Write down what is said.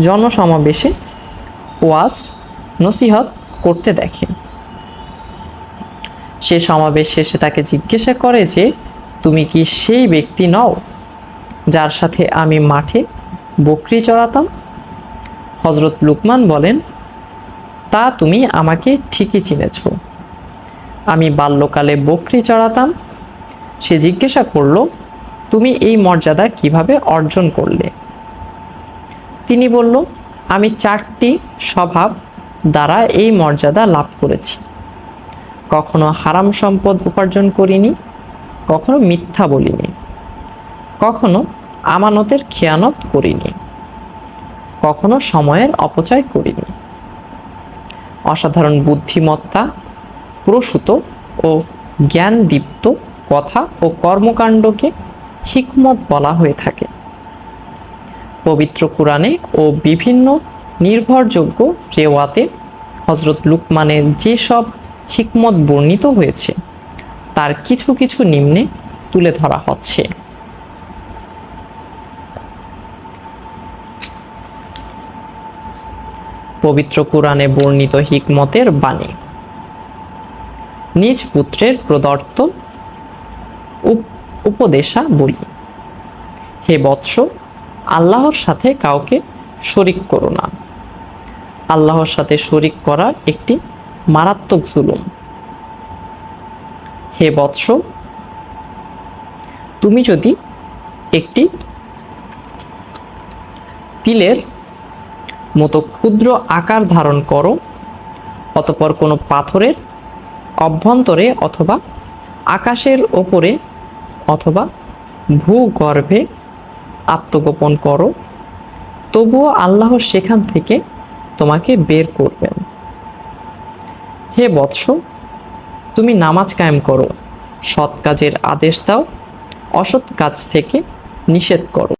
জনসমাবেশে ওয়াজ নসিহত করতে দেখে। সে সমাবেশ শেষে তাকে জিজ্ঞাসা করে যে, তুমি কি সেই ব্যক্তি নও যার সাথে আমি মাঠে বকরি চড়াতাম? হজরত লুকমান বলেন, তা তুমি আমাকে ঠিকই চিনেছ। আমি বাল্যকালে বকরি চড়াতাম। সে জিজ্ঞাসা করল, তুমি এই মর্যাদা কীভাবে অর্জন করলে? তিনি বলল, আমি চারটি স্বভাব দ্বারা এই মর্যাদা লাভ করেছি। কখনো হারাম সম্পদ উপার্জন করিনি, কখনো মিথ্যা বলিনি, কখনো আমানতের খেয়ানত করিনি, কখনো সময়ের অপচয় করিনি। অসাধারণ বুদ্ধিমত্তা, প্রসূত ও জ্ঞানদীপ্ত কথা ও কর্মকাণ্ডকে হিকমত বলা হয়ে থাকে। পবিত্র কোরআনে ও বিভিন্ন নির্ভরযোগ্য রেওয়াতে হজরত লুকমানের যেসব হিকমত বর্ণিত হয়েছে, তার কিছু কিছু নিম্নে তুলে ধরা হচ্ছে। পবিত্র কোরআনে বর্ণিত হিকমতের বাণী। নিজ পুত্রের প্রদত্ত উপ- উপদেশা বলি হে বৎস আল্লাহর সাথে কাউকে শরিক করো না। আল্লাহর সাথে শরিক করা একটি মারাত্মক জুলুম। হে বৎস, তুমি যদি একটি তিলের মতো ক্ষুদ্র আকার ধারণ করো, অতপর কোনো পাথরের অভ্যন্তরে অথবা আকাশের ওপরে অথবা ভূগর্ভে আত্মগোপন করো। তবুও আল্লাহ সেখান থেকে তোমাকে বের করবেন। হে বৎস, তুমি নামাজ কায়েম করো। সৎ কাজের আদেশ দাও। অসৎ কাজ থেকে নিষেধ করো।